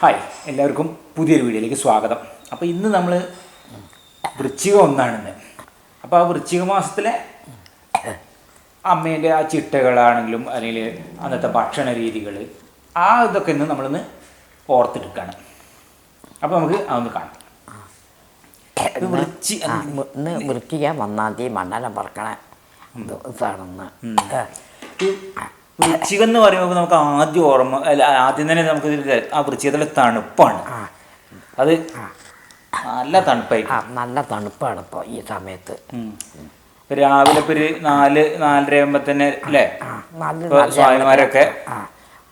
Hi എല്ലാവർക്കും പുതിയൊരു വീഡിയോയിലേക്ക് സ്വാഗതം. അപ്പോൾ ഇന്ന് നമ്മൾ വൃശ്ചികം ഒന്നാണെന്ന്. അപ്പോൾ ആ വൃശ്ചിക മാസത്തിലെ അമ്മേന്റെ ആ ചിട്ടകളാണെങ്കിലും അല്ലെങ്കിൽ അന്നത്തെ ഭക്ഷണ രീതികൾ ആ ഇതൊക്കെ ഇന്ന് നമ്മളിന്ന് ഓർത്തെടുക്കുകയാണ് അപ്പോൾ നമുക്ക് അതൊന്ന് കാണാം. ഇന്ന് വൃത്തിക്കാൻ ഒന്നാം തീയതി മണ്ണെല്ലാം പറക്കണ ഇതാണെന്ന്. വൃശ്ചികം എന്ന് പറയുമ്പോൾ നമുക്ക് ആദ്യം ഓർമ്മ അല്ല ആദ്യം തന്നെ നമുക്ക് ആ വൃശ്ചികത്തിലെ തണുപ്പാണ്. അത് നല്ല തണുപ്പായി നല്ല തണുപ്പാണ് ഇപ്പോൾ ഈ സമയത്ത്. രാവിലെ ഇപ്പൊ ഒരു നാല് നാലര ആകുമ്പോ തന്നെ അല്ലേ? സ്വാമിമാരൊക്കെ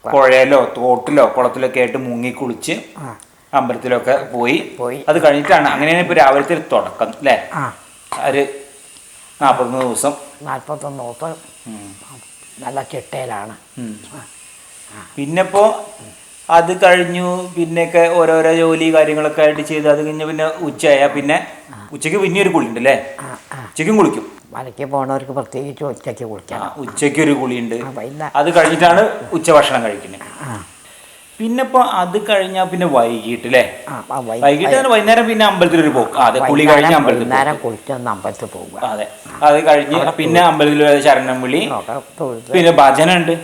പുഴയിലോ തോട്ടിലോ കുളത്തിലൊക്കെ ആയിട്ട് മുങ്ങി കുളിച്ച് അമ്പലത്തിലൊക്കെ പോയി. പോയി. അത് കഴിഞ്ഞിട്ടാണ് അങ്ങനെയാണ് ഇപ്പൊ രാവിലത്തെ തുടക്കം അല്ലേ? ഒരു നാൽപ്പത്തൊന്ന് ദിവസം. നാൽപ്പത്തൊന്ന് ദിവസം. നല്ല ചിട്ടയിലാണ് പിന്നെപ്പോ പിന്നെ ഇപ്പോൾ അത് കഴിഞ്ഞു പിന്നെയൊക്കെ ഓരോരോ ജോലി കാര്യങ്ങളൊക്കെ ആയിട്ട് ചെയ്ത് അത് കഴിഞ്ഞ് പിന്നെ ഉച്ചയായ പിന്നെ ഉച്ചയ്ക്ക് പിന്നെ ഒരു കുളി ഉണ്ട് അല്ലേ ഉച്ചയ്ക്കും കുളിക്കും. മലയ്ക്ക് പോണവർക്ക് പ്രത്യേകിച്ച് ഉച്ചയ്ക്ക് കുളിക്കാം ഉച്ചയ്ക്ക് ഒരു കുളിയുണ്ട്. ഉണ്ട് അത് കഴിഞ്ഞിട്ടാണ് ഉച്ച ഭക്ഷണം കഴിക്കുന്നത് പിന്നെ ഇപ്പൊ അത് കഴിഞ്ഞാൽ പിന്നെ വൈകിട്ട് അല്ലേ വൈകിട്ട് വൈകുന്നേരം പിന്നെ അമ്പലത്തിൽ ഒരു പോകും ആ, അതെ കുളി കഴിഞ്ഞ അമ്പലത്തിൽ നേരം കുളിച്ചൊന്ന് അമ്പലത്തിൽ പോകും. അതെ. അത് കഴിഞ്ഞ് പിന്നെ അമ്പലത്തിൽ ശരണം വിളി. പിന്നെ ഭജന ഉണ്ട്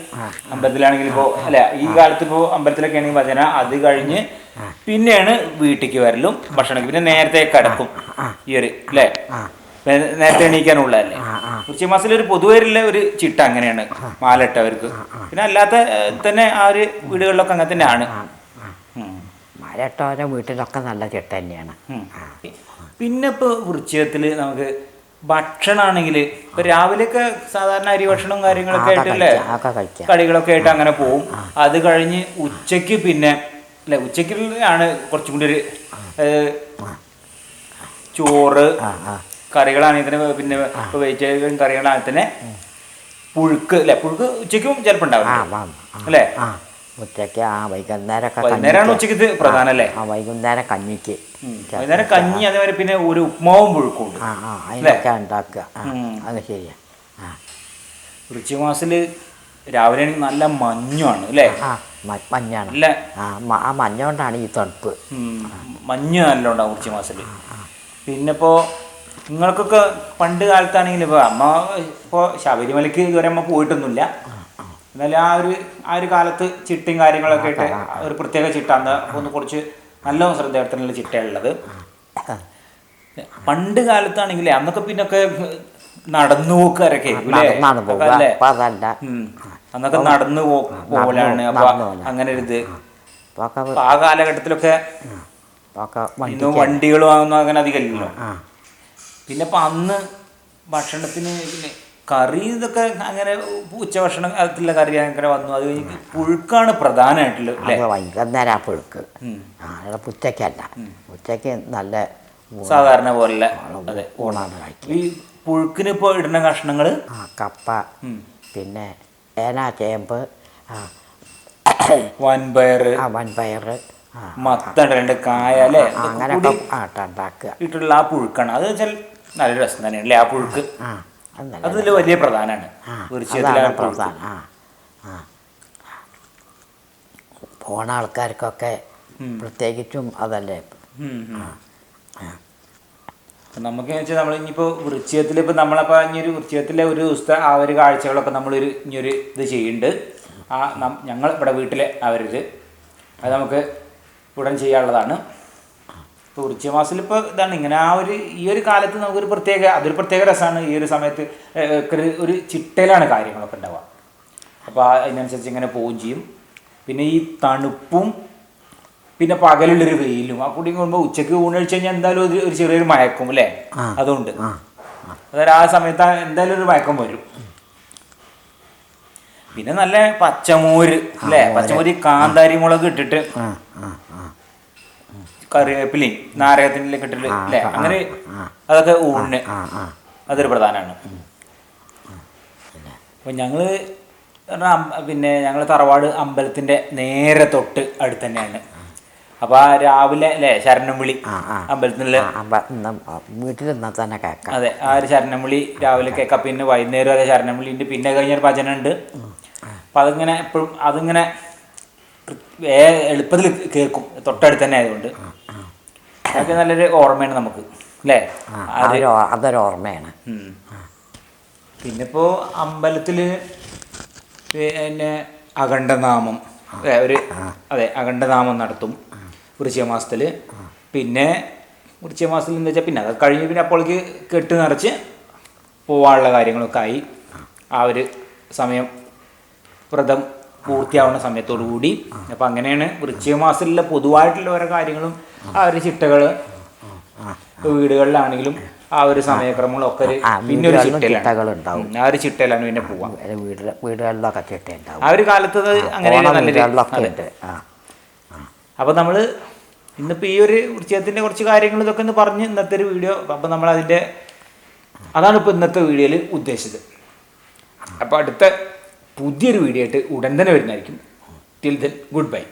അമ്പലത്തിലാണെങ്കിൽ ഇപ്പോ അല്ല ഈ കാലത്ത് ഇപ്പോ അമ്പലത്തിലൊക്കെ ആണെങ്കിൽ ഭജന അത് കഴിഞ്ഞ് പിന്നെയാണ് വീട്ടിലേക്ക് വരലും. ഭക്ഷണം പിന്നെ നേരത്തെ കിടക്കും. ഈ ഒരു അല്ലേ? നേരത്തെ എണീക്കാനുള്ളതല്ലേ കുറച്ച് ആ വൃശ്ചിക മാസത്തിൽ ഒരു പൊതുവെയുള്ള ഒരു ചിട്ട അങ്ങനെയാണ് മാലട്ടവർക്ക് പിന്നെ അല്ലാത്ത തന്നെ ആ ഒരു വീടുകളിലൊക്കെ അങ്ങനെ തന്നെയാണ്. മാലട്ടവരെ. വീട്ടിലൊക്കെ നല്ല ചിട്ട തന്നെയാണ്. പിന്നെ ഇപ്പോൾ വൃശ്ചികത്തിൽ നമുക്ക് ഭക്ഷണമാണെങ്കിൽ ഇപ്പൊ രാവിലെയൊക്കെ സാധാരണ അരി ഭക്ഷണവും കാര്യങ്ങളൊക്കെ ആയിട്ടല്ലേ? കടികളൊക്കെ ആയിട്ട് അങ്ങനെ പോവും. അത് കഴിഞ്ഞ് ഉച്ചയ്ക്ക് പിന്നെ അല്ലെ ഉച്ചയ്ക്കാണ് കുറച്ചും കൂടി ഒരു ചോറ് കറികളാണെങ്കിൽ തന്നെ പിന്നെ വെജിറ്റേറിയൻ കറികളാണെങ്കിൽ തന്നെ പുഴുക്ക് അല്ലെ? പുഴുക്ക് ഉച്ചയ്ക്കും ചിലപ്പോൾ ഉണ്ടാവും അല്ലേ? ഉച്ചയ്ക്ക് ആ വൈകുന്നേരമൊക്കെ വൈകുന്നേരമാണ് ഉച്ചയ്ക്ക് പ്രധാനം അല്ലേ? ആ വൈകുന്നേരം കഞ്ഞിക്ക്. വൈകുന്നേരം കഞ്ഞി അതേപോലെ പിന്നെ ഒരു ഉപ്മാവും പുഴുക്കും ആ ആ അതിനൊക്കെ ഉണ്ടാക്കുക. അത് ശരിയാ. ആ. വൃശ്ചിക രാവിലെ ആണെങ്കിൽ നല്ല മഞ്ഞാണ് അല്ലേ? മഞ്ഞാണ്. അല്ലേ. ആ മഞ്ഞ കൊണ്ടാണ് ഈ തണുപ്പ്. മഞ്ഞ് നല്ല ഉണ്ടാവും വൃശ്ചിക മാസത്തിൽ. പിന്നെ ഇപ്പോൾ നിങ്ങൾക്കൊക്കെ പണ്ട് കാലത്താണെങ്കിൽ ഇപ്പോൾ അമ്മ ഇപ്പോൾ ശബരിമലക്ക് ഇതുവരെ അമ്മ പോയിട്ടൊന്നുമില്ല. എന്നാലും ആ ഒരു ആ ഒരു കാലത്ത് ചിട്ടയും കാര്യങ്ങളൊക്കെ ആയിട്ട് ഒരു പ്രത്യേക ചിട്ട അന്ന് ഒന്ന് കുറച്ച് നല്ല ശ്രദ്ധേയത്തിനുള്ള ചിട്ടയുള്ളത് പണ്ട് കാലത്താണെങ്കിൽ അന്നൊക്കെ പിന്നൊക്കെ നടന്നു പോക്കാരൊക്കെ അല്ലേ? അന്നൊക്കെ നടന്നു പോലാണ്. അപ്പൊ അങ്ങനെ ഒരു ഇത്. ഇപ്പൊ ആ കാലഘട്ടത്തിലൊക്കെ ഇപ്പൊ വണ്ടികൾ വാങ്ങുന്ന അങ്ങനെ അധികമല്ലല്ലോ ആ. പിന്നെ ഇപ്പം അന്ന് ഭക്ഷണത്തിന് പിന്നെ കറി ഇതൊക്കെ അങ്ങനെ ഉച്ചഭക്ഷണം അതിലുള്ള കറി അങ്ങനെ വന്നു. അത് കഴിഞ്ഞ് പുഴുക്കാണ് പ്രധാനമായിട്ടുള്ളത് അത് വൈകുന്നേരം ആ പുഴുക്ക്. ആ ഉച്ചയ്ക്കല്ല ഉച്ചയ്ക്ക് നല്ല സാധാരണ പോലെ അതെ. ഊണാണ് കഴിക്കുക. ഈ പുഴുക്കിന് ഇപ്പോൾ ഇടുന്ന കഷ്ണങ്ങൾ ആ കപ്പ പിന്നെ ഏന ചേമ്പ് ആ വൻപയർ ആ വൻപയർ രണ്ട് കായ അല്ലേ? അങ്ങനെയൊക്കെ കൂടി ആ ഉണ്ടാക്കുക ഇട്ടുള്ള ആ പുഴുക്കാണ്. അത് വെച്ചാൽ നല്ലൊരു രസം തന്നെയാണ് അല്ലേ ആ പുഴുക്ക് നല്ല അതിൽ വലിയ പ്രധാനമാണ്. തീർച്ചയായിട്ടും അതാണ് പ്രധാനം. ആ ആ. പോണ ആൾക്കാർക്കൊക്കെ പ്രത്യേകിച്ചും അതല്ലേ? നമുക്ക് വെച്ചാൽ നമ്മൾ ഇനിയിപ്പോൾ വൃശ്ചികത്തിൽ ഇപ്പം നമ്മളപ്പോൾ ഇനിയൊരു വൃശ്ചികത്തിലെ ഒരു ദിവസത്തെ ആ ഒരു കാഴ്ചകളൊക്കെ നമ്മളൊരു ഇനിയൊരു ഇത് ചെയ്യുന്നുണ്ട്. ആ ഞങ്ങൾ ഇവിടെ വീട്ടിലെ അവരിത് അത് നമുക്ക് ഉടൻ ചെയ്യാനുള്ളതാണ്. ഇപ്പോൾ വൃശ്ചിക മാസത്തിൽ ഇപ്പോൾ ഇതാണ്. ഇങ്ങനെ ആ ഒരു ഈ ഒരു കാലത്ത് നമുക്കൊരു പ്രത്യേക അതൊരു പ്രത്യേക രസമാണ്. ഈ ഒരു സമയത്ത് ഒരു- ചിട്ടയിലാണ് കാര്യങ്ങളൊക്കെ ഉണ്ടാവുക. അപ്പോൾ അതിനനുസരിച്ച് ഇങ്ങനെ പോവുകയും ചെയ്യും. പിന്നെ ഈ തണുപ്പും പിന്നെ പകലുള്ളൊരു വെയിലും ആ കൂടി കൂടുമ്പോൾ ഉച്ചയ്ക്ക് ഊണ് കഴിച്ച് കഴിഞ്ഞാൽ എന്തായാലും ഒരു ഒരു ചെറിയൊരു മയക്കും അല്ലേ. അതുകൊണ്ട്. അതായത് ആ സമയത്ത് എന്തായാലും ഒരു മയക്കം വരും. പിന്നെ നല്ല പച്ചമോര് അല്ലേ? പച്ചമോര് കാന്താരി മുളക് ഇട്ടിട്ട് കറിവേപ്പിലയും നാരകത്തിന്റെ അല്ലേ? അങ്ങനെ അതൊക്കെ ഊണിന് അതൊരു പ്രധാനമാണ്. അപ്പം ഞങ്ങൾ പിന്നെ ഞങ്ങൾ തറവാട് അമ്പലത്തിന്റെ നേരെ തൊട്ട് അടുത്ത് തന്നെയാണ് അപ്പോൾ ആ രാവിലെ അല്ലേ ശരണം വിളി അമ്പലത്തിൽ അമ്പലത്തിലെ. വീട്ടിൽ തന്നെ കേൾക്കാം അതെ ആ ഒരു ശരണം വിളി രാവിലെ കേൾക്കാം പിന്നെ വൈകുന്നേരം അതെ ശരണം പിന്നെ കഴിഞ്ഞൊരു ഭജന ഉണ്ട് അപ്പം അതിങ്ങനെ എപ്പോഴും അതിങ്ങനെ എളുപ്പത്തിൽ കേൾക്കും. തൊട്ടടുത്ത് തന്നെ ആയതുകൊണ്ട് അതൊക്കെ നല്ലൊരു ഓർമ്മയാണ് നമുക്ക് അല്ലേ? അതൊരു ഓർമ്മയാണ്. ഉം. പിന്നെ ഇപ്പോൾ അമ്പലത്തിൽ പിന്നെ അഖണ്ഡനാമം ഒരു അതെ അഖണ്ഡനാമം നടത്തും വൃശ്ചിക മാസത്തിൽ പിന്നെ വൃശ്ചിക മാസത്തിൽ എന്ന് വെച്ചാൽ പിന്നെ അത് കഴിഞ്ഞ് പിന്നെ അപ്പോഴേക്ക് കെട്ട് നിറച്ച് പോവാനുള്ള കാര്യങ്ങളൊക്കെ ആയി. ആ ഒരു സമയം വ്രതം പൂർത്തിയാവുന്ന സമയത്തോടു കൂടി അപ്പം അങ്ങനെയാണ് വൃശ്ചിക മാസത്തിലുള്ള പൊതുവായിട്ടുള്ള ഓരോ കാര്യങ്ങളും ആ ഒരു ചിട്ടകൾ വീടുകളിലാണെങ്കിലും ആ ഒരു സമയക്രമങ്ങളൊക്കെ പിന്നെ ഒരു ചിട്ടകളുണ്ടാവും. ആ ഒരു ചിട്ടയിലാണ് പിന്നെ പോവാം. വീടുകളിലൊക്കെ ചിട്ടയുണ്ടാവും. ആ ഒരു കാലത്ത് അങ്ങനെ അപ്പോൾ നമ്മൾ ഇന്നിപ്പോൾ ഈ ഒരു വൃശ്ചികത്തിന്റെ കുറച്ച് കാര്യങ്ങൾ ഇതൊക്കെ ഒന്ന് പറഞ്ഞ് ഇന്നത്തെ ഒരു വീഡിയോ അപ്പോൾ നമ്മൾ അതിന്റെ അതാണ് ഇപ്പോൾ ഇന്നത്തെ വീഡിയോയിൽ ഉദ്ദേശിച്ചത്. അപ്പോൾ അടുത്ത പുതിയൊരു വീഡിയോ ആയിട്ട് ഉടൻ തന്നെ വരുന്നതായിരിക്കും. Till then good bye